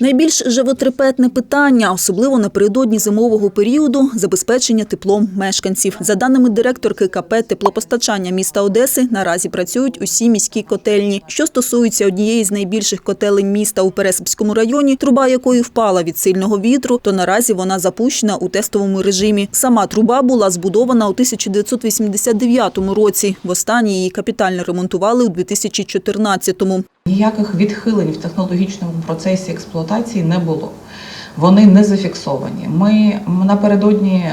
Найбільш животрепетне питання, особливо напередодні зимового періоду, забезпечення теплом мешканців. За даними директорки КП теплопостачання міста Одеси, наразі працюють усі міські котельні. Що стосується однієї з найбільших котелень міста у Пересипському районі, труба якої впала від сильного вітру, то наразі вона запущена у тестовому режимі. Сама труба була збудована у 1989 році. Востаннє її капітально ремонтували у 2014-му. Ніяких відхилень в технологічному процесі експлуатації не було. Вони не зафіксовані. Ми напередодні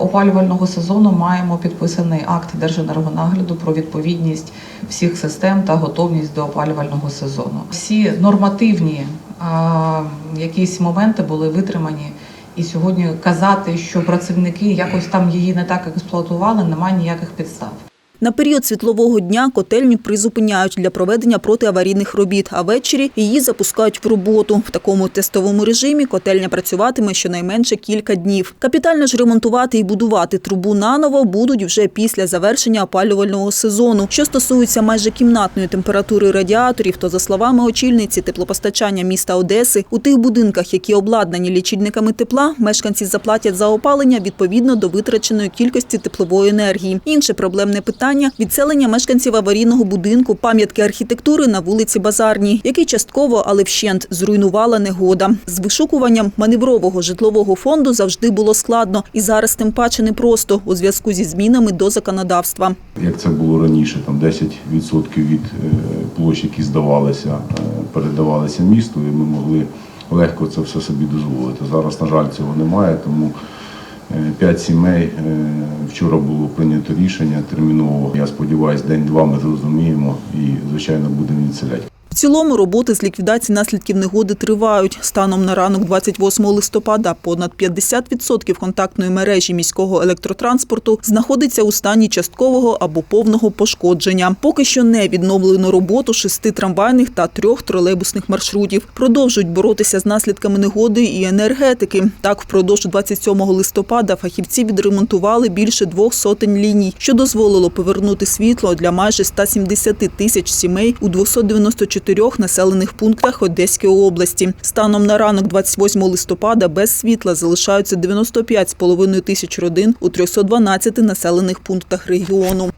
опалювального сезону маємо підписаний акт Держенергонагляду про відповідність всіх систем та готовність до опалювального сезону. Всі нормативні а, якісь моменти були витримані. І сьогодні казати, що працівники якось там її не так експлуатували, немає ніяких підстав. На період світлового дня котельню призупиняють для проведення протиаварійних робіт, а ввечері її запускають в роботу. В такому тестовому режимі котельня працюватиме щонайменше кілька днів. Капітально ж ремонтувати і будувати трубу наново будуть вже після завершення опалювального сезону. Що стосується майже кімнатної температури радіаторів, то за словами очільниці теплопостачання міста Одеси, у тих будинках, які обладнані лічильниками тепла, мешканці заплатять за опалення відповідно до витраченої кількості теплової енергії. Інше проблемне питання відселення мешканців аварійного будинку, пам'ятки архітектури на вулиці Базарній, який частково, але вщент зруйнувала негода. З вишукуванням маневрового житлового фонду завжди було складно, і зараз тим паче непросто у зв'язку зі змінами до законодавства. Як це було раніше, там 10% від е, площ, які здавалися, е, передавалися місту, і ми могли легко це все собі дозволити. Зараз, на жаль, цього немає, тому п'ять сімей е, вчора було прийнято рішення терміново. Я сподіваюся, день-два ми зрозуміємо і, звичайно, будемо відселяти. Цілому роботи з ліквідації наслідків негоди тривають. Станом на ранок 28 листопада понад 50% контактної мережі міського електротранспорту знаходиться у стані часткового або повного пошкодження. Поки що не відновлено роботу шести трамвайних та трьох тролейбусних маршрутів. Продовжують боротися з наслідками негоди і енергетики. Так, впродовж 27 листопада фахівці відремонтували більше двох сотень ліній, що дозволило повернути світло для майже 170 тисяч сімей у 294 населених пунктах Одеської області. Станом на ранок 28 листопада без світла залишаються 95,5 тисяч родин у 312 населених пунктах регіону.